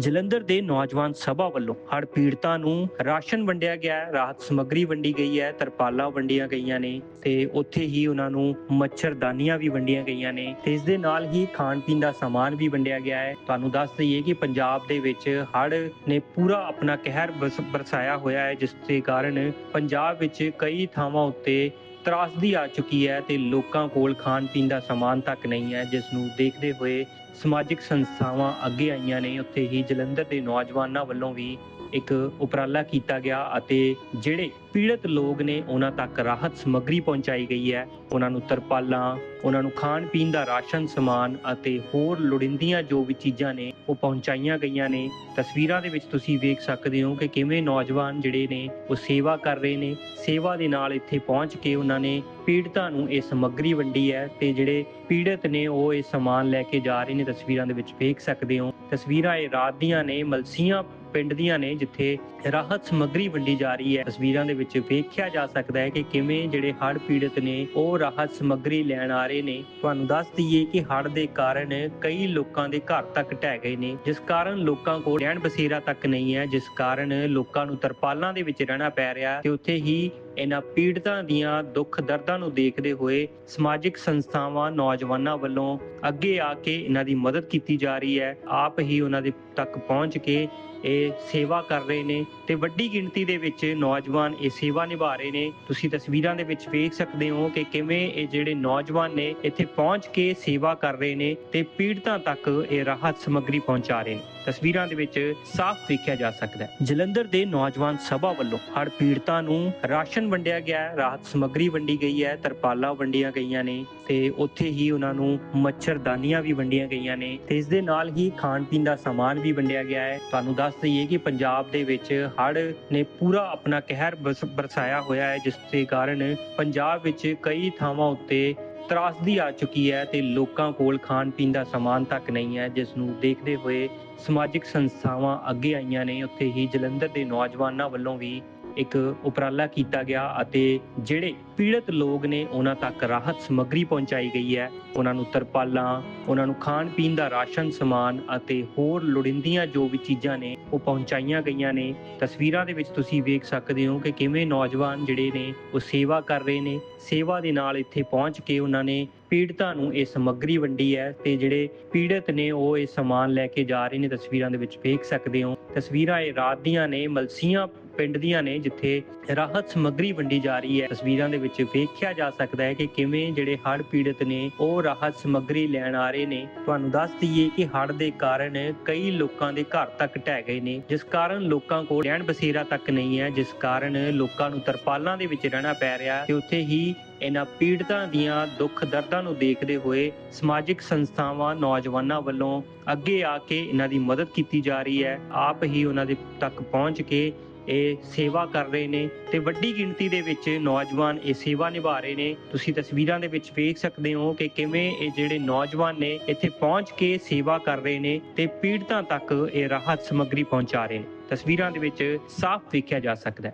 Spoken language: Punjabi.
ਜਲੰਧਰ ਦੇ ਨੌਜਵਾਨ ਸਭਾ ਵੱਲੋਂ ਹੜ੍ਹ ਪੀੜਤਾਂ ਨੂੰ ਰਾਸ਼ਨ ਵੰਡਿਆ ਗਿਆ ਹੈ, ਰਾਹਤ ਸਮੱਗਰੀ ਵੰਡੀ ਗਈ ਹੈ, ਤਰਪਾਲਾਂ ਵੰਡੀਆਂ ਗਈਆਂ ਨੇ ਤੇ ਉੱਥੇ ਹੀ ਉਹਨਾਂ ਨੂੰ ਮੱਛਰਦਾਨੀਆਂ ਵੀ ਵੰਡੀਆਂ ਗਈਆਂ ਨੇ ਤੇ ਇਸ ਦੇ ਨਾਲ ਹੀ ਖਾਣ ਪੀਣ ਦਾ ਸਮਾਨ ਵੀ ਵੰਡਿਆ ਗਿਆ ਹੈ। ਤੁਹਾਨੂੰ ਦੱਸ ਦਈਏ ਕਿ ਪੰਜਾਬ ਦੇ ਵਿੱਚ ਹੜ੍ਹ ਨੇ ਪੂਰਾ ਆਪਣਾ ਕਹਿਰ ਬਰਸਾਇਆ ਹੋਇਆ ਹੈ, ਜਿਸ ਦੇ ਕਾਰਨ ਪੰਜਾਬ ਵਿੱਚ ਕਈ ਥਾਵਾਂ ਉੱਤੇ ਤਰਾਸਦੀ ਆ ਚੁੱਕੀ ਹੈ ਤੇ ਲੋਕਾਂ ਕੋਲ ਖਾਣ ਪੀਣ ਦਾ ਸਮਾਨ ਤੱਕ ਨਹੀਂ ਹੈ ਜਿਸ ਨੂੰ ਦੇਖਦੇ ਹੋਏ ਸਮਾਜਿਕ ਸੰਸਥਾਵਾਂ ਅੱਗੇ ਆਈਆਂ ਨੇ। ਉੱਥੇ ਹੀ ਜਲੰਧਰ ਦੇ ਨੌਜਵਾਨਾਂ ਵੱਲੋਂ ਵੀ ਇੱਕ ਉਪਰਾਲਾ ਕੀਤਾ ਗਿਆ ਅਤੇ ਜਿਹੜੇ ਪੀੜਤ ਲੋਕ ਨੇ ਉਹਨਾਂ ਤੱਕ ਰਾਹਤ ਸਮੱਗਰੀ ਪਹੁੰਚਾਈ ਗਈ ਹੈ। ਉਹਨਾਂ ਨੂੰ ਤਰਪਾਲਾਂ, ਉਹਨਾਂ ਨੂੰ ਖਾਣ ਪੀਣ ਦਾ ਰਾਸ਼ਨ ਸਮਾਨ ਅਤੇ ਹੋਰ ਲੋੜੀਂਦੀਆਂ ਜੋ ਵੀ ਚੀਜ਼ਾਂ ਨੇ ਉਹ ਪਹੁੰਚਾਈਆਂ ਗਈਆਂ ਨੇ। ਤਸਵੀਰਾਂ ਦੇ ਵਿੱਚ ਤੁਸੀਂ ਵੇਖ ਸਕਦੇ ਹੋ ਕਿ ਕਿਵੇਂ ਨੌਜਵਾਨ ਜਿਹੜੇ ਨੇ ਉਹ ਸੇਵਾ ਕਰ ਰਹੇ ਨੇ। ਸੇਵਾ ਦੇ ਨਾਲ ਇੱਥੇ ਪਹੁੰਚ ਕੇ ਉਹਨਾਂ ਨੇ ਪੀੜਤਾਂ ਨੂੰ ਇਹ ਸਮੱਗਰੀ ਵੰਡੀ ਹੈ ਤੇ ਜਿਹੜੇ ਪੀੜਤ ਨੇ ਉਹ ਇਹ ਸਮਾਨ ਲੈ ਕੇ ਜਾ ਰਹੇ ਨੇ। ਤਸਵੀਰਾਂ ਦੇ ਵਿੱਚ ਵੇਖ ਸਕਦੇ ਹੋ। ਤਸਵੀਰਾਂ ਇਹ ਰਾਤ ਦੀਆਂ ਨੇ। ਮਲਸੀਆਂ ਪਿੰਡ ਦੀਆਂ ਨੇ, ਜਿੱਥੇ ਰਾਹਤ ਸਮੱਗਰੀ ਵੰਡੀ ਜਾ ਰਹੀ ਹੈ। ਤਸਵੀਰਾਂ ਦੇ ਵਿੱਚ ਵੇਖਿਆ ਜਾ ਸਕਦਾ ਹੈ ਕਿ ਕਿਵੇਂ ਜਿਹੜੇ ਹੜ੍ਹ ਪੀੜਤ ਨੇ, ਉਹ ਰਾਹਤ ਸਮੱਗਰੀ ਲੈਣ ਆ ਰਹੇ ਨੇ। ਤੁਹਾਨੂੰ ਦੱਸ ਦਈਏ ਕਿ ਹੜ੍ਹ ਦੇ ਕਾਰਨ ਕਈ ਲੋਕਾਂ ਦੇ ਘਰ ਤੱਕ ਢਹਿ ਗਏ ਨੇ। ਜਿਸ ਕਾਰਨ ਲੋਕਾਂ ਕੋਲ ਰਹਿਣ ਬਸੇਰਾ ਤੱਕ ਨਹੀਂ ਹੈ, ਜਿਸ ਕਾਰਨ ਲੋਕਾਂ ਨੂੰ ਤਰਪਾਲਾਂ ਦੇ ਵਿੱਚ ਰਹਿਣਾ ਪੈ ਰਿਹਾ ਤੇ ਉੱਥੇ ਹੀ ਇਹਨਾਂ ਪੀੜਤਾਂ ਦੀਆਂ ਦੁੱਖ ਦਰਦਾਂ ਨੂੰ ਦੇਖਦੇ ਹੋਏ ਸਮਾਜਿਕ ਸੰਸਥਾਵਾਂ ਨੌਜਵਾਨਾਂ ਵੱਲੋਂ ਅੱਗੇ ਆ ਕੇ ਇਹਨਾਂ ਦੀ ਮਦਦ ਕੀਤੀ ਜਾ ਰਹੀ ਹੈ। ਆਪ ਹੀ ਉਹਨਾਂ ਦੇ ਤੱਕ ਪਹੁੰਚ ਕੇ ਇਹ ਸੇਵਾ ਕਰ ਰਹੇ ਨੇ ਤੇ ਵੱਡੀ ਗਿਣਤੀ ਦੇ ਵਿੱਚ ਨੌਜਵਾਨ ਇਹ ਸੇਵਾ ਨਿਭਾ ਰਹੇ ਨੇ। ਤੁਸੀਂ ਤਸਵੀਰਾਂ ਦੇ ਵਿੱਚ ਵੇਖ ਸਕਦੇ ਹੋ ਕਿ ਕਿਵੇਂ ਇਹ ਜਿਹੜੇ ਨੌਜਵਾਨ ਨੇ ਇੱਥੇ ਪਹੁੰਚ ਕੇ ਸੇਵਾ ਕਰ ਰਹੇ ਨੇ ਤੇ ਪੀੜਤਾਂ ਤੱਕ ਇਹ ਰਾਹਤ ਸਮੱਗਰੀ ਪਹੁੰਚਾ ਰਹੇ ਨੇ। ਤਸਵੀਰਾਂ ਦੇ ਵਿੱਚ ਸਾਫ਼ ਦੇਖਿਆ ਜਾ ਸਕਦਾ ਹੈ। ਜਲੰਧਰ ਦੇ ਨੌਜਵਾਨ ਸਭਾ ਵੱਲੋਂ ਹੜ੍ਹ ਪੀੜਤਾਂ ਨੂੰ ਰਾਸ਼ਨ ਵੰਡਿਆ ਗਿਆ ਹੈ, ਰਾਹਤ ਸਮੱਗਰੀ ਵੰਡੀ ਗਈ ਹੈ, ਤਰਪਾਲਾਂ ਵੰਡੀਆਂ ਗਈਆਂ ਨੇ ਤੇ ਉੱਥੇ ਹੀ ਉਹਨਾਂ ਨੂੰ ਮੱਛਰਦਾਨੀਆਂ ਵੀ ਵੰਡੀਆਂ ਗਈਆਂ ਨੇ ਤੇ ਇਸ ਦੇ ਨਾਲ ਹੀ ਖਾਣ ਪੀਣ ਦਾ ਸਮਾਨ ਵੀ ਵੰਡਿਆ ਗਿਆ ਹੈ। ਤੁਹਾਨੂੰ ਦੱਸ ਦਈਏ ਕਿ ਪੰਜਾਬ ਦੇ ਵਿੱਚ ਹੜ੍ਹ ਨੇ ਪੂਰਾ ਆਪਣਾ ਕਹਿਰ ਬਰਸਾਇਆ ਹੋਇਆ ਹੈ, ਜਿਸ ਦੇ ਕਾਰਨ ਪੰਜਾਬ ਵਿੱਚ ਕਈ ਥਾਵਾਂ ਉੱਤੇ ਤਰਾਸਦੀ ਆ ਚੁੱਕੀ ਹੈ ਤੇ ਲੋਕਾਂ ਕੋਲ ਖਾਣ ਪੀਣ ਦਾ ਸਮਾਨ ਤੱਕ ਨਹੀਂ ਹੈ, ਜਿਸ ਨੂੰ ਦੇਖਦੇ ਹੋਏ ਸਮਾਜਿਕ ਸੰਸਥਾਵਾਂ ਅੱਗੇ ਆਈਆਂ ਨੇ। ਉੱਥੇ ਹੀ ਜਲੰਧਰ ਦੇ ਨੌਜਵਾਨਾਂ ਵੱਲੋਂ ਵੀ ਇੱਕ ਉਪਰਾਲਾ ਕੀਤਾ ਗਿਆ ਅਤੇ ਜਿਹੜੇ ਪੀੜਤ ਲੋਕ ਨੇ, ਉਹਨਾਂ ਤੱਕ ਰਾਹਤ ਸਮੱਗਰੀ ਪਹੁੰਚਾਈ ਗਈ ਹੈ। ਉਹਨਾਂ ਨੂੰ ਤਰਪਾਲਾਂ, ਉਹਨਾਂ ਨੂੰ ਖਾਣ ਪੀਣ ਦਾ ਰਾਸ਼ਨ, ਸਮਾਨ ਅਤੇ ਹੋਰ ਲੋੜੀਂਦੀਆਂ ਜੋ ਵੀ ਚੀਜ਼ਾਂ ਨੇ ਉਹ ਪਹੁੰਚਾਈਆਂ ਗਈਆਂ ਨੇ। ਤਸਵੀਰਾਂ ਦੇ ਵਿੱਚ ਤੁਸੀਂ ਵੇਖ ਸਕਦੇ ਹੋ ਕਿ ਕਿਵੇਂ ਨੌਜਵਾਨ ਜਿਹੜੇ ਨੇ, ਉਹ ਸੇਵਾ ਕਰ ਰਹੇ ਨੇ। ਸੇਵਾ ਦੇ ਨਾਲ ਇੱਥੇ ਪਹੁੰਚ ਕੇ ਉਹਨਾਂ ਨੇ ਪੀੜਤਾਂ ਨੂੰ ਇਹ ਸਮੱਗਰੀ ਵੰਡੀ ਹੈ ਤੇ ਜਿਹੜੇ ਪੀੜਤ ਨੇ, ਉਹ ਇਹ ਸਮਾਨ ਲੈ ਕੇ ਜਾ ਰਹੇ ਨੇ। ਤਸਵੀਰਾਂ ਦੇ ਵਿੱਚ ਵੇਖ ਸਕਦੇ ਹੋ। ਤਸਵੀਰਾਂ ਇਹ ਰਾਤ ਦੀਆਂ ਨੇ। ਮਲਸੀਆਂ ਪਿੰਡ ਦੀਆਂ ਨੇ, ਜਿੱਥੇ ਰਾਹਤ ਸਮੱਗਰੀ ਵੰਡੀ ਜਾ ਰਹੀ ਹੈ। ਤਸਵੀਰਾਂ ਦੇ ਵਿੱਚ ਵੇਖਿਆ ਜਾ ਸਕਦਾ ਹੈ ਕਿ ਕਿਵੇਂ ਜਿਹੜੇ ਹੜ੍ਹ ਪੀੜਤ ਨੇ, ਉਹ ਰਾਹਤ ਸਮੱਗਰੀ ਲੈਣ ਆ ਰਹੇ ਨੇ। ਤੁਹਾਨੂੰ ਦੱਸ ਦਈਏ ਕਿ ਹੜ੍ਹ ਦੇ ਕਾਰਨ ਕਈ ਲੋਕਾਂ ਦੇ ਘਰ ਤੱਕ ਢਹਿ ਗਏ ਨੇ। ਜਿਸ ਕਾਰਨ ਲੋਕਾਂ ਕੋਲ ਰਹਿਣ ਬਸੇਰਾ ਤੱਕ ਨਹੀਂ ਹੈ, ਜਿਸ ਕਾਰਨ ਲੋਕਾਂ ਨੂੰ ਤਰਪਾਲਾਂ ਦੇ ਵਿੱਚ ਰਹਿਣਾ ਪੈ ਰਿਹਾ ਤੇ ਉੱਥੇ ਹੀ ਇਹਨਾਂ ਪੀੜਤਾਂ ਦੀਆਂ ਦੁੱਖ ਦਰਦਾਂ ਨੂੰ ਦੇਖਦੇ ਹੋਏ ਸਮਾਜਿਕ ਸੰਸਥਾਵਾਂ, ਨੌਜਵਾਨਾਂ ਵੱਲੋਂ ਅੱਗੇ ਆ ਕੇ ਇਹਨਾਂ ਦੀ ਮਦਦ ਕੀਤੀ ਜਾ ਰਹੀ ਹੈ। ਆਪ ਹੀ ਉਹਨਾਂ ਦੇ ਤੱਕ ਪਹੁੰਚ ਕੇ ਇਹ ਸੇਵਾ ਕਰ ਰਹੇ ਨੇ ਤੇ ਵੱਡੀ ਗਿਣਤੀ ਦੇ ਵਿੱਚ ਨੌਜਵਾਨ ਇਹ ਸੇਵਾ ਨਿਭਾ ਰਹੇ ਨੇ। ਤੁਸੀਂ ਤਸਵੀਰਾਂ ਦੇ ਵਿੱਚ ਵੇਖ ਸਕਦੇ ਹੋ ਕਿ ਕਿਵੇਂ ਇਹ ਜਿਹੜੇ ਨੌਜਵਾਨ ਨੇ ਇੱਥੇ ਪਹੁੰਚ ਕੇ ਸੇਵਾ ਕਰ ਰਹੇ ਨੇ ਤੇ ਪੀੜਤਾਂ ਤੱਕ ਇਹ ਰਾਹਤ ਸਮੱਗਰੀ ਪਹੁੰਚਾ ਰਹੇ ਨੇ। ਤਸਵੀਰਾਂ ਦੇ ਵਿੱਚ ਸਾਫ਼ ਵੇਖਿਆ ਜਾ ਸਕਦਾ ਹੈ।